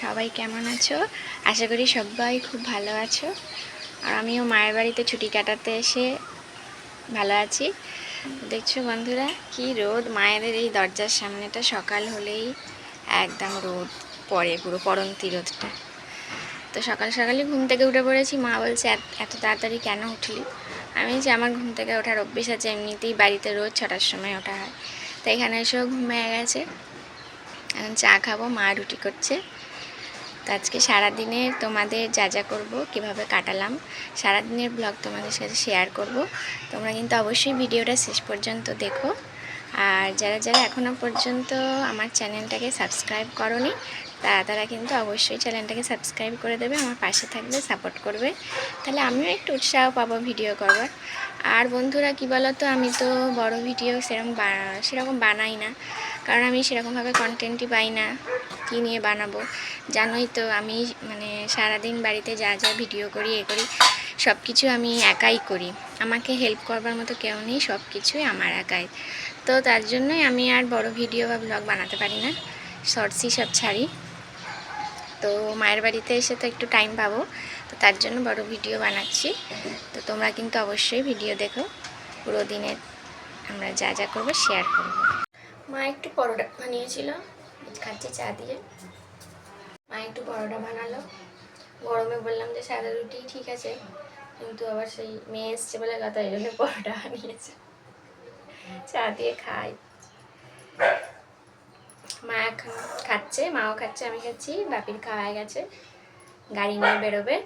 সবাই কেমন আছো? আশা করি সবাই খুব ভালো আছো। আর আমিও মায়ের বাড়িতে ছুটি কাটাতে এসে ভালো আছি। দেখছ বন্ধুরা, কি রোদ। মায়েদের এই দরজার সামনেটা সকাল হলেই একদম রোদ পড়ে, পুরো পরন্তি রোদটা। তো সকাল সকালই ঘুম থেকে উঠে পড়েছি। মা বলছে, "এত- এত তাড়াতাড়ি কেন উঠলি? আমি যে আমার ঘুম থেকে ওঠার অভ্যেস আছে। এমনিতেই বাড়িতে রোজ ছটার সময় ওঠা হয়। তো এখানে এসেও ঘুমিয়ে গেছে। এখন চা খাব, মা রুটি করছে। তো আজকে সারাদিনে তোমাদের যা যা করব, কীভাবে কাটালাম, সারাদিনের ব্লগ তোমাদের সাথে শেয়ার করব। তোমরা কিন্তু অবশ্যই ভিডিওটা শেষ পর্যন্ত দেখো। আর যারা যারা এখনও পর্যন্ত আমার চ্যানেলটাকে সাবস্ক্রাইব করনি, তারা তারা কিন্তু অবশ্যই চ্যানেলটাকে সাবস্ক্রাইব করে দেবে, আমার পাশে থাকবে সাপোর্ট করবে। তাহলে আমিও একটু উৎসাহ পাবো ভিডিও করবার। আর বন্ধুরা, কি বলো তো আমি তো বড় ভিডিও সেরকম সেরকম বানাই না। কারণ আমি সেরকমভাবে কন্টেন্টই পাই না, কী নিয়ে বানাবো? জানোই তো, আমি মানে সারাদিন বাড়িতে যা যা ভিডিও করি, এ করি সব কিছু আমি একাই করি। আমাকে হেল্প করবার মতো কেউ নেই সব কিছুই আমার একাই। তো তার জন্যই আমি আর বড় ভিডিও বা ব্লগ বানাতে পারি না শর্টসই সব ছাড়ি। তো মায়ের বাড়িতে এসে তো একটু টাইম পাবো, তো তার জন্য বড় ভিডিও বানাচ্ছি। তো তোমরা কিন্তু অবশ্যই ভিডিও দেখো। পুরো দিনের আমরা যা যা করব শেয়ার করব। মা একটু পরোটা বানিয়েছিল খাচ্ছি চা দিয়ে। মা একটু পরোটা বানালো। গরমে বললাম যে সাদা রুটি ঠিক আছে, কিন্তু আবার সেই মেয়ে এসছে বলে কথা, এই জন্য পরোটা বানিয়েছে। চা দিয়ে খাই। মা এখন খাচ্ছে, মাও খাচ্ছে, আমি খাচ্ছি, বাপির খাওয়া গেছে, গাড়ি নিয়ে বেরোবে।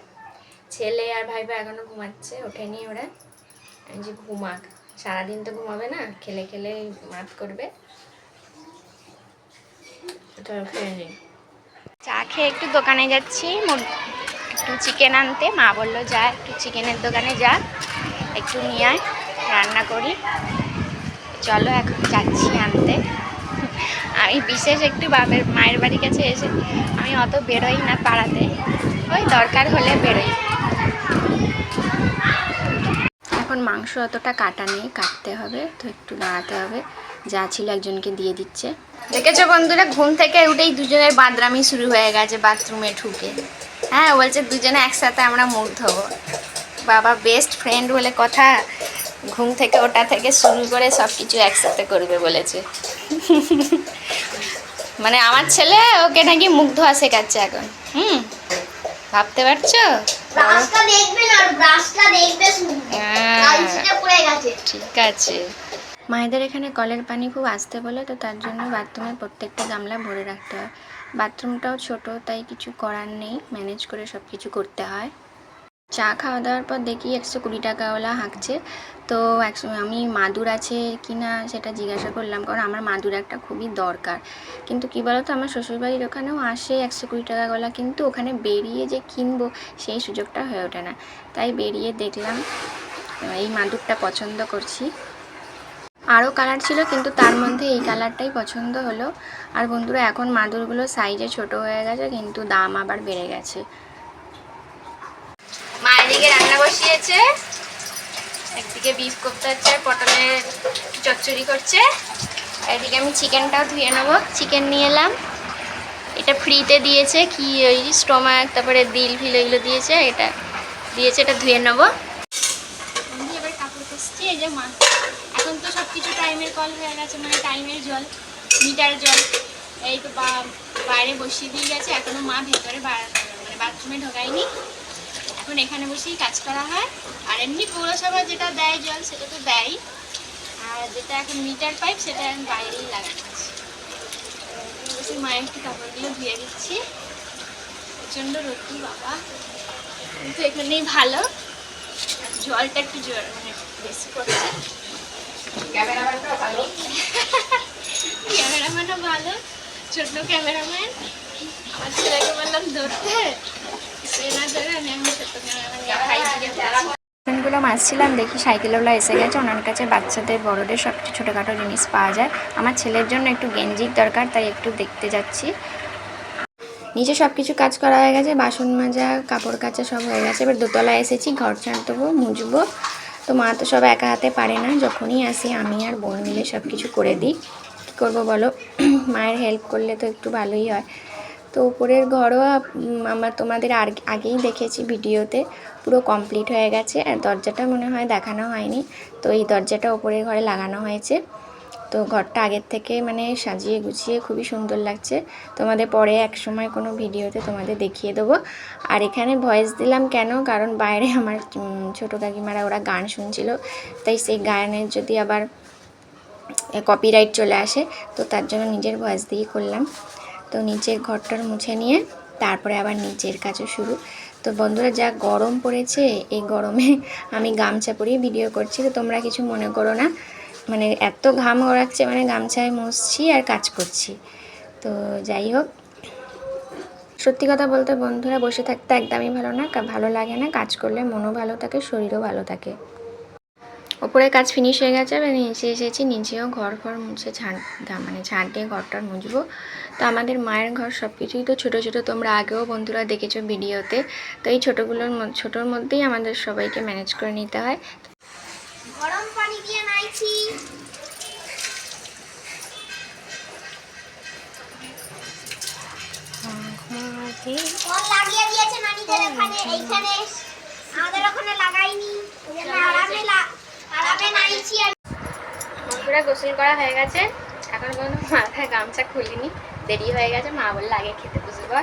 ছেলে আর ভাই ভাই এখনও ঘুমাচ্ছে, ওঠেনি ওরা। আমি যে ঘুমাক, সারাদিন তো ঘুমাবে না, খেলে খেলে মাত করবে। চা খেয়ে একটু দোকানে যাচ্ছি একটু চিকেন আনতে। মা বলল, যা, একটু চিকেনের দোকানে যা, একটু নিয়ে আয়, রান্না করি। চলো এখন যাচ্ছি আনতে। আমি বিশেষ একটু বাবের মায়ের বাড়ির কাছে এসে আমি অত বেরোই না পাড়াতে। ওই দরকার হলে বেরোই। এখন মাংস অতটা কাটা নেই, কাটতে হবে, তো একটু দাঁড়াতে হবে। যা ছিল একজনকে দিয়ে দিচ্ছে। দেখেছ বন্ধুরা ঘুম থেকে উঠেই দুজনের বাদরামি শুরু হয়ে গেছে বাথরুমে ঢুকে। হ্যাঁ বলছে দুজনে একসাথে আমরা মুখ ধোবো বাবা বেস্ট ফ্রেন্ড বলে কথা ঘুম থেকে ওটা থেকে শুরু করে সব কিছু একসাথে করবে বলেছে। মানে আমার ছেলে ওকে নাকি মুখ ধোয়া শেখাচ্ছে এখন। হুম ভাবতে পারছ? হ্যাঁ। ঠিক আছে। মায়েদের এখানে কলের পানি খুব আসতে বলে, তো তার জন্য বাথরুমে প্রত্যেকটা গামলা ভরে রাখতে হয়। বাথরুমটাও ছোট, তাই কিছু করার নেই, ম্যানেজ করে সব কিছু করতে হয়। চা খাওয়া দাওয়ার পর দেখি একশো কুড়ি টাকাওয়ালা হাঁকছে, তো একশো, আমি মাদুর আছে কি না সেটা জিজ্ঞাসা করলাম, কারণ আমার মাদুর একটা খুবই দরকার। কিন্তু কি বলতো, আমার শ্বশুরবাড়ির ওখানেও আসে একশো কুড়ি টাকাওয়ালা, কিন্তু ওখানে বেরিয়ে যে কিনবো সেই সুযোগটা হয়ে ওঠে না। তাই বেরিয়ে দেখলাম, এই মাদুরটা পছন্দ করছি। আরও কালার ছিল, কিন্তু তার মধ্যে এই কালারটাই পছন্দ হলো। আর বন্ধুরা, এখন মাদুরগুলো সাইজে ছোট হয়ে গেছে, কিন্তু দাম আবার বেড়ে গেছে। মা এদিকে রান্না বসিয়েছে। একদিকে বিফ করতে হচ্ছে চচ্চড়ি করছে। এদিকে আমি চিকেনটাও ধুয়ে নেব। চিকেন নিয়ে এলাম। এটা ফ্রিতে দিয়েছে, কি ওই স্টোমাক তারপরে দিল ফিল এগুলো দিয়েছে, এটা দিয়েছে, এটা ধুয়ে নেব। এবার এই যে মা। এখন তো সব কিছু টাইমের কল হয়ে গেছে মানে টাইমের জল মিটার জল। এই তো বাইরে বসিয়ে দিয়ে গেছে, এখনও মা ভেতরে মানে বাথরুমে ঢোকায়নি। এখন এখানে বসেই কাজ করা হয়। আর এমনি পৌরসভা যেটা দেয় জল, সেটা তো দেয় আর যেটা এখন মিটার পাইপ সেটা এখন বাইরেই এখানে বসে মায়ের একটু কাপড়গুলো ধুয়ে দিচ্ছি প্রচণ্ড রোদ্দুর, বাবা। কিন্তু এখানেই ভালো। জলটা একটু জোর মানে বেশি পড়ছে ক্যামেরাম্যানও ভালো ছোট্ট ক্যামেরাম্যান। আমার ছেলেকে বললাম ধরতে। সে না ধরে আমি এখন ছোট্ট ক্যামেরাম্যানগুলো মাছছিলাম দেখি সাইকেলওয়ালা এসে গেছে। ওনার কাছে বাচ্চাদের বড়দের সব কিছু ছোটোখাটো জিনিস পাওয়া যায়। আমার ছেলের জন্য একটু গেঞ্জির দরকার তাই একটু দেখতে যাচ্ছি। নিচে সব কিছু কাজ করা হয়ে গেছে বাসন মাজা কাপড় কাচা সব হয়ে গেছে। এবার দোতলায় এসেছি ঘর ঝাড় দেবো মুছবো। তো মা তো সব একা হাতে পারে না। যখনই আসি আমি আর বোন মিলে সব কিছু করে দিই। কী করব বলো? মায়ের হেল্প করলে তো একটু ভালোই হয়। তো উপরের ঘরোয়া আমার তোমাদের আর আগেই দেখেছি ভিডিওতে। পুরো কমপ্লিট হয়ে গেছে। আর দরজাটা মনে হয় দেখানো হয়নি। তো এই দরজাটা ওপরের ঘরে লাগানো হয়েছে। তো ঘরটা আগের থেকে মানে সাজিয়ে গুছিয়ে খুবই সুন্দর লাগছে। তোমাদের পরে এক সময় কোনো ভিডিওতে তোমাদের দেখিয়ে দেবো। আর এখানে ভয়েস দিলাম কেন? কারণ বাইরে আমার ছোটো কাকিমারা ওরা গান শুনছিল। তাই সেই গানের যদি আবার কপিরাইট চলে আসে, তো তার জন্য নিজের ভয়েস দিয়ে করলাম। তো নিচের ঘরটার মুছে নিয়ে তারপরে আবার নিচের কাজও শুরু। তো বন্ধুরা, যা গরম পড়েছে, এই গরমে আমি গামছা পরিয়ে ভিডিও করছি। তো তোমরা কিছু মনে করো না। মানে এত ঘাম গড়াচ্ছে মানে গামছায় মুছছি আর কাজ করছি। তো যাই হোক, সত্যি কথা বলতে বন্ধুরা, বসে থাকতে একদমই ভালো না ভালো লাগে না, কাজ করলে মনও ভালো থাকে, শরীরও ভালো থাকে। ওপরে কাজ ফিনিশ হয়ে গেছে, এবার নিচে এসেছি, নিচেও ঘর ঘর মুছে ঝাঁট মানে ঝাঁট দিয়ে ঘরটা মুছবো। তো আমাদের মায়ের ঘর সব কিছুই তো ছোটো ছোটো, তোমরা আগেও বন্ধুরা দেখেছ ভিডিওতে। তো এই ছোটোগুলোর ছোটোর মধ্যেই আমাদের সবাইকে ম্যানেজ করে নিতে হয়। পানি দিয়ে লাগিয়ে দিয়েছে নানিদের এখানে এইখানে। আমাদের ওখানে লাগাইনি। আরামে আরামে নাইছি আর গোসল করা হয়ে গেছে। এখন পর্যন্ত মাথায় গামছা খুলিনি। দেরি হয়ে গেছে। মা বললে আগে খেতে বসে পর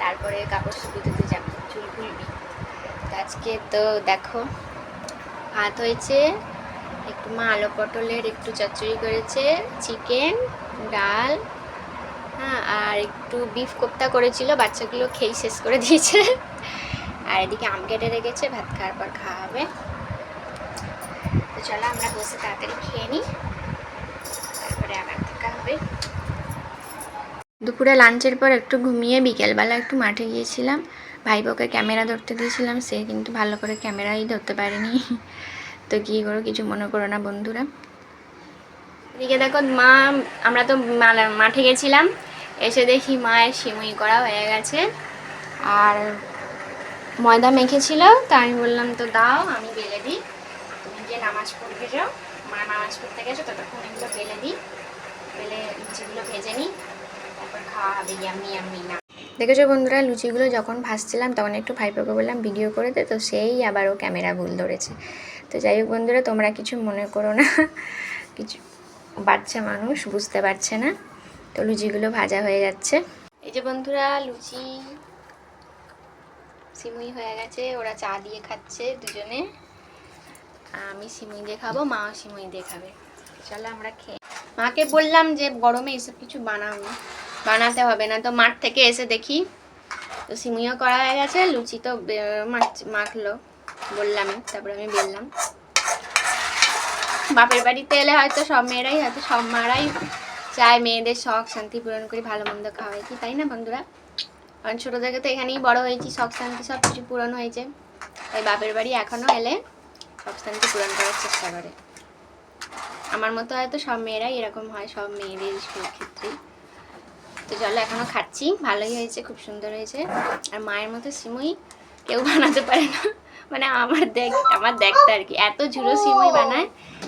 তারপরে কাপড় শুকিয়ে দিতে যাব। চুল খুলবি। আজকে তো দেখো ভাত হয়েছে মা আলু পটলের একটু চচ্চড়ি করেছে চিকেন ডাল হ্যাঁ আর একটু বিফ কোপ্তা করেছিল, বাচ্চাগুলো খেয়ে শেষ করে দিয়েছে। আর এদিকে আম কেটে রেখেছে, ভাত খাওয়ার পর খাওয়া হবে। তো চলো আমরা বসে তাড়াতাড়ি খেয়ে নিই, তারপরে আবার থাকা হবে। দুপুরে লাঞ্চের পর একটু ঘুমিয়ে বিকেলবেলা একটু মাঠে গিয়েছিলাম। ভাইপোকে ক্যামেরা ধরতে দিয়েছিলাম, সে কিন্তু ভালো করে ক্যামেরাই ধরতে পারেনি। তো কী করো, কিছু মনে করো না বন্ধুরা। এদিকে দেখো, মা, আমরা তো মাঠে গেছিলাম। এসে দেখি মায়ের সিমুই করা হয়ে গেছে। আর ময়দা মেখেছিল, তা আমি বললাম, তো দাও, আমি বেলে দিই। তুমি গিয়ে নামাজ পড়তে যাও। মা নামাজ পড়তে গেছো, ততক্ষণ এগুলো বেলে দিই। বেলে লুচিগুলো ভেজে নিই। তারপর খাওয়া হবে আমি ইয়াম্মি না। দেখেছ বন্ধুরা, লুচিগুলো যখন ভাসছিলাম তখন একটু ভাইপোকে বললাম, ভিডিও করে দে। তো সেই আবারও ক্যামেরা ভুল ধরেছে। তো যাই হোক বন্ধুরা, তোমরা কিছু মনে করো না। কিছু বাচ্চা মানুষ বুঝতে পারছে না, তো লুচিগুলো ভাজা হয়ে যাচ্ছে। এই যে বন্ধুরা, লুচি সিমুই হয়ে গেছে, ওরা চা দিয়ে খাচ্ছে দুজনে। আমি সিমুই দিয়ে খাব, মাও সিমুই দিয়ে খাবে। চলো আমরা খেয়ে মাকে বললাম যে গরমে এসব কিছু বানাবো বানাতে হবে না, তো মাঠ থেকে এসে দেখি। তো সিমুইও করা হয়ে গেছে, লুচি তো মাখলো। বললামই তারপরে আমি বললাম, বাপের বাড়িতে এলে হয়তো সব মেয়েরাই, হয়তো সব মারাই চায় মেয়েদের শখ শান্তি পূরণ করে, ভালো মন্দ খাওয়াই কি, তাই না বন্ধুরা? কারণ ছোটো থেকে তো এখানেই বড় হয়েছি, শখ শান্তি সব কিছু পূরণ হয়েছে। তাই বাপের বাড়ি এখনও এলে শখ শান্তি পূরণ করার চেষ্টা করে। আমার মতো হয়তো সব মেয়েরাই এরকম হয়, সব মেয়েদের ক্ষেত্রেই তো চলো এখনও খাচ্ছি, ভালোই হয়েছে, খুব সুন্দর হয়েছে। আর মায়ের মতো সিমুই কেউ বানাতে পারে না। মানে আমার দেখ আমার দেখতে আর কি। এত ঝুড়ো সিমুই বানায়।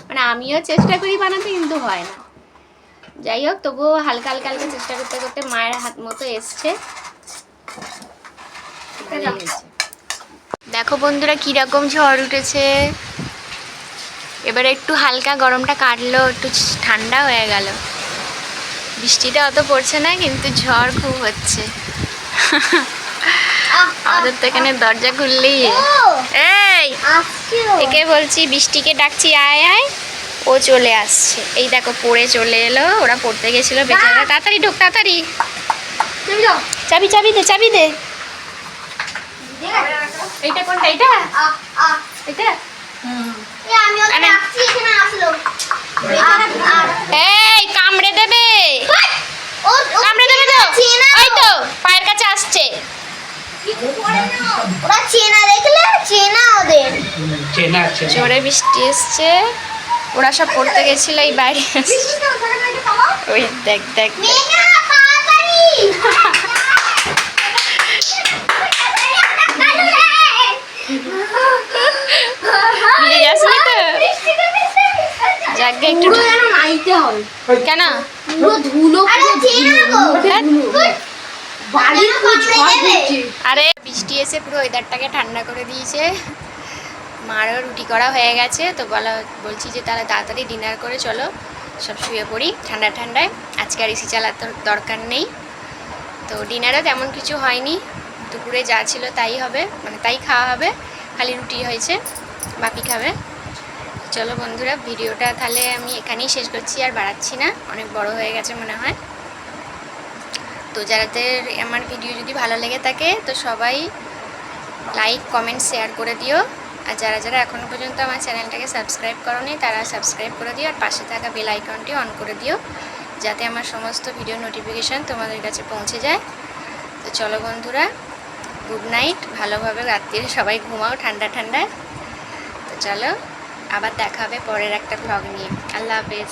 মানে আমিও চেষ্টা করি বানাতে কিন্তু হয় না। যাই হোক তবুও হালকা হালকা হালকা চেষ্টা করতে করতে মায়ের হাত মতো এসছে। দেখো বন্ধুরা কীরকম ঝড় উঠেছে। এবারে একটু হালকা গরমটা কাটলো একটু ঠান্ডা হয়ে গেল। বৃষ্টিটা অত পড়ছে না কিন্তু ঝড় খুব হচ্ছে। আমাদের তো এখানে দরজা খুললেই ও এই একে বলছি বৃষ্টিকে ডাকছি আয় আয়। ও চলে আসছে। এই দেখো পড়ে চলে এলো। ওরা পড়তে গেছিল বেচারা। তাড়াতাড়ি ঢোক তাড়াতাড়ি। চাবি চাবি দে চাবি দে। এইটা কোনটা এটা এই কামড়ে দেবে। কামড়ে দেবে তো। ওই তো পায়ের কাছে আসছে ওরা চেনা দেখলে চেনা ওদের চেনা আছে জোরে বৃষ্টি এসছে। ওরা সব পড়তে গেছিল এই বাইরে ওই দেখ দেখ। একটু নাইতে কেন? পুরো ধুলো আরে আরে বৃষ্টি এসে পুরো ওয়েদারটাকে ঠান্ডা করে দিয়েছে। মারও রুটি করা হয়ে গেছে, তো বলা বলছি যে তাহলে তাড়াতাড়ি ডিনার করে চলো, সব শুয়ে পড়ি ঠান্ডা ঠান্ডায়। আজকে আর এসি চালাতে দরকার নেই। তো ডিনারে তেমন কিছু হয়নি, দুপুরে যা ছিল তাই হবে মানে তাই খাওয়া হবে, খালি রুটি হয়েছে বাপি খাবে। চলো বন্ধুরা, ভিডিওটা তাহলে আমি এখানেই শেষ করছি, আর বাড়াচ্ছি না, অনেক বড় হয়ে গেছে মনে হয়। তো যাদের আমার ভিডিও যদি ভালো লেগে থাকে, তো সবাই লাইক, কমেন্ট, শেয়ার করে দিও। আর যারা যারা এখনও পর্যন্ত আমার চ্যানেলটাকে সাবস্ক্রাইব করনি, তারা সাবস্ক্রাইব করে দিও আর পাশে থাকা বেল আইকনটি অন করে দিও, যাতে আমার সমস্ত ভিডিও নোটিফিকেশান তোমাদের কাছে পৌঁছে যায়। তো চলো বন্ধুরা, গুড নাইট, ভালোভাবে রাত্রিরে সবাই ঘুমাও ঠান্ডা ঠান্ডায়। তো চলো, আবার দেখা হবে পরের একটা ব্লগ নিয়ে। আল্লাহ হাফেজ।